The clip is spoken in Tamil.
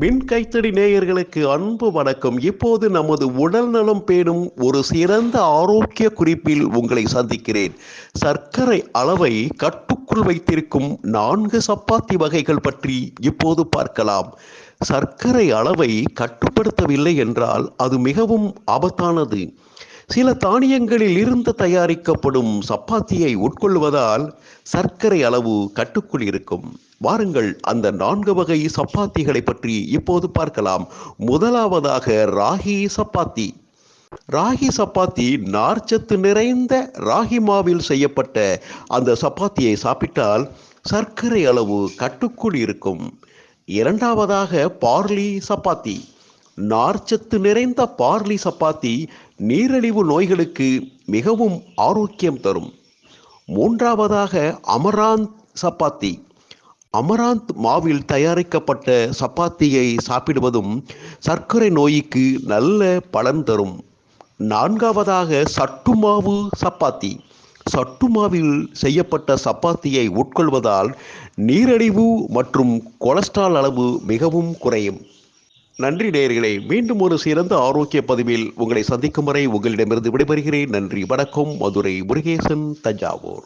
மின் கைத்தடி நேயர்களுக்கு அன்பு வணக்கம். இப்போது நமது உடல் நலம் பேணும் ஒரு சிறந்த ஆரோக்கிய குறிப்பில் உங்களை சந்திக்கிறேன். சர்க்கரை அளவை கட்டுக்குள் வைத்திருக்கும் நான்கு சப்பாத்தி வகைகள் பற்றி இப்போது பார்க்கலாம். சர்க்கரை அளவை கட்டுப்படுத்தவில்லை என்றால் அது மிகவும் ஆபத்தானது. சில தானியங்களில் இருந்து தயாரிக்கப்படும் சப்பாத்தியை உட்கொள்வதால் சர்க்கரை அளவு கட்டுக்குள் இருக்கும். வாருங்கள் அந்த நான்கு வகை சப்பாத்திகளை பற்றி இப்போது பார்க்கலாம். முதலாவதாக ராகி சப்பாத்தி. ராகி சப்பாத்தி நார்ச்சத்து நிறைந்த ராகி மாவில் செய்யப்பட்ட அந்த சப்பாத்தியை சாப்பிட்டால் சர்க்கரை அளவு கட்டுக்குள் இருக்கும். இரண்டாவதாக பார்லி சப்பாத்தி. நார்ச்சத்து நிறைந்த பார்லி சப்பாத்தி நீரிழிவு நோய்களுக்கு மிகவும் ஆரோக்கியம் தரும். மூன்றாவதாக அமராந்த் சப்பாத்தி. அமராந்த் மாவில் தயாரிக்கப்பட்ட சப்பாத்தியை சாப்பிடுவதும் சர்க்கரை நோய்க்கு நல்ல பலன் தரும். நான்காவதாக சட்டுமாவு சப்பாத்தி. சட்டுமாவில் செய்யப்பட்ட சப்பாத்தியை உட்கொள்வதால் நீரழிவு மற்றும் கொலஸ்ட்ரால் அளவு மிகவும் குறையும். நன்றி நேயர்களே மீண்டும் ஒரு சிறந்த ஆரோக்கிய பதிவில் உங்களை சந்திக்கும் வரை உங்களிடமிருந்து விடைபெறுகிறேன். நன்றி வணக்கம். மதுரை முருகேசன் தஞ்சாவூர்.